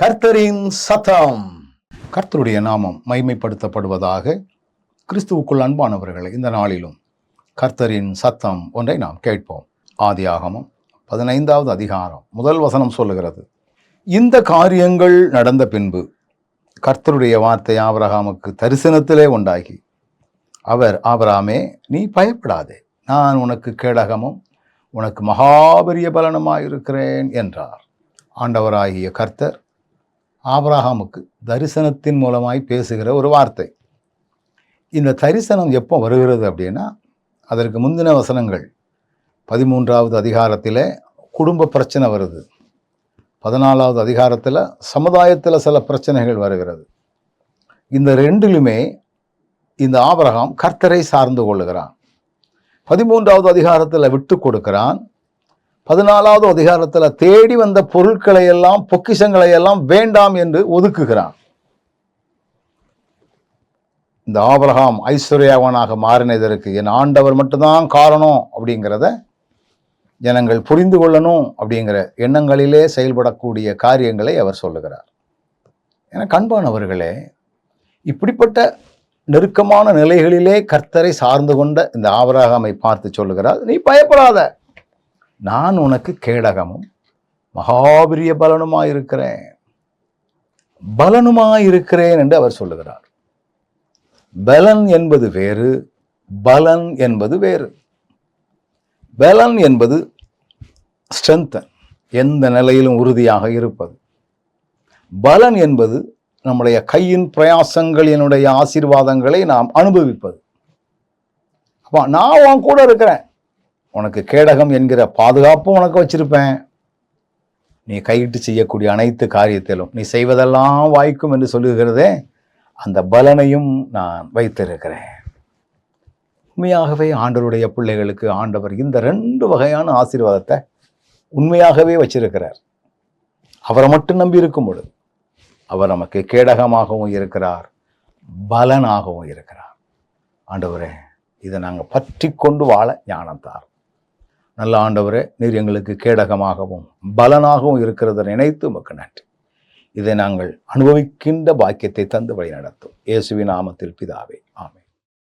கர்த்தரின் சத்தம். கர்த்தருடைய நாமம் மைமைப்படுத்தப்படுவதாக கிறிஸ்துவுக்குள் அன்பானவர்களை இந்த நாளிலும் கர்த்தரின் சத்தம் ஒன்றை நாம் கேட்போம். ஆதியாகமம் பதினைந்தாவது அதிகாரம் முதல் வசனம் சொல்லுகிறது. இந்த காரியங்கள் நடந்த பின்பு கர்த்தருடைய வார்த்தை ஆபரகாமுக்கு தரிசனத்திலே உண்டாகி அவர் ஆபராமே நீ பயப்படாதே. நான் உனக்கு கேடகமும் உனக்கு மகாபெரிய பலனுமாயிருக்கிறேன் என்றார். ஆண்டவராகிய கர்த்தர் ஆபிரஹாமுக்கு தரிசனத்தின் மூலமாய் பேசுகிற ஒரு வார்த்தை. இந்த தரிசனம் எப்போ வருகிறது அப்படின்னா அதற்கு முந்தின வசனங்கள் பதிமூன்றாவது அதிகாரத்தில் குடும்ப பிரச்சனை வருது. பதினாலாவது அதிகாரத்தில் சமுதாயத்தில் சில பிரச்சனைகள் வருகிறது. இந்த ரெண்டிலுமே இந்த ஆபரகம் கர்த்தரை சார்ந்து கொள்ளுகிறான். பதிமூன்றாவது அதிகாரத்தில் விட்டு கொடுக்கிறான். பதினாலாவது அதிகாரத்தில் தேடி வந்த பொருட்களை எல்லாம் பொக்கிஷங்களை எல்லாம் வேண்டாம் என்று ஒதுக்குகிறான். இந்த ஆபரகாம் ஐஸ்வர்யாவனாக மாறினதற்கு என் ஆண்டவர் மட்டும்தான் காரணம் அப்படிங்கிறத ஜனங்கள் புரிந்து கொள்ளணும் அப்படிங்கிற எண்ணங்களிலே செயல்படக்கூடிய காரியங்களை அவர் சொல்லுகிறார். என கண்பானவர்களே இப்படிப்பட்ட நெருக்கமான நிலைகளிலே கர்த்தரை சார்ந்து கொண்ட இந்த ஆபரகாமை பார்த்து சொல்லுகிறார். நீ பயப்படாத. நான் உனக்கு கேடகமும் மகாபிரிய பலனுமாயிருக்கிறேன். பலனுமாயிருக்கிறேன் என்று அவர் சொல்லுகிறார். பலன் என்பது வேறு பலன் என்பது வேறு. பலன் என்பது ஸ்ட்ரென்தன் எந்த நிலையிலும் உறுதியாக இருப்பது. பலன் என்பது நம்முடைய கையின் பிரயாசங்களினுடைய ஆசீர்வாதங்களை நாம் அனுபவிப்பது. அப்போ நான் உன் கூட இருக்கிறேன். உனக்கு கேடகம் என்கிற பாதுகாப்பும் உனக்கு வச்சிருப்பேன். நீ கையிட்டு செய்யக்கூடிய அனைத்து காரியத்திலும் நீ செய்வதெல்லாம் வாய்க்கும் என்று சொல்லுகிறதே அந்த பலனையும் நான் வைத்திருக்கிறேன். உண்மையாகவே ஆண்டவருடைய பிள்ளைகளுக்கு ஆண்டவர் இந்த ரெண்டு வகையான ஆசீர்வாதத்தை உண்மையாகவே வச்சிருக்கிறார். அவரை மட்டும் நம்பி இருக்கும் பொழுது அவர் நமக்கு கேடகமாகவும் இருக்கிறார் பலனாகவும் இருக்கிறார். ஆண்டவரே இதை நாங்கள் பற்றி கொண்டு வாழ ஞானம் தார் நல்ல ஆண்டவரே நீர் எங்களுக்கு கேடகமாகவும் பலனாகவும் இருக்கிறத நினைத்து உமக்கு நன்றி. இதை நாங்கள் அனுபவிக்கின்ற பாக்கியத்தை தந்து வழி நடத்தும் இயேசுவின் நாமத்தில் பிதாவே ஆமே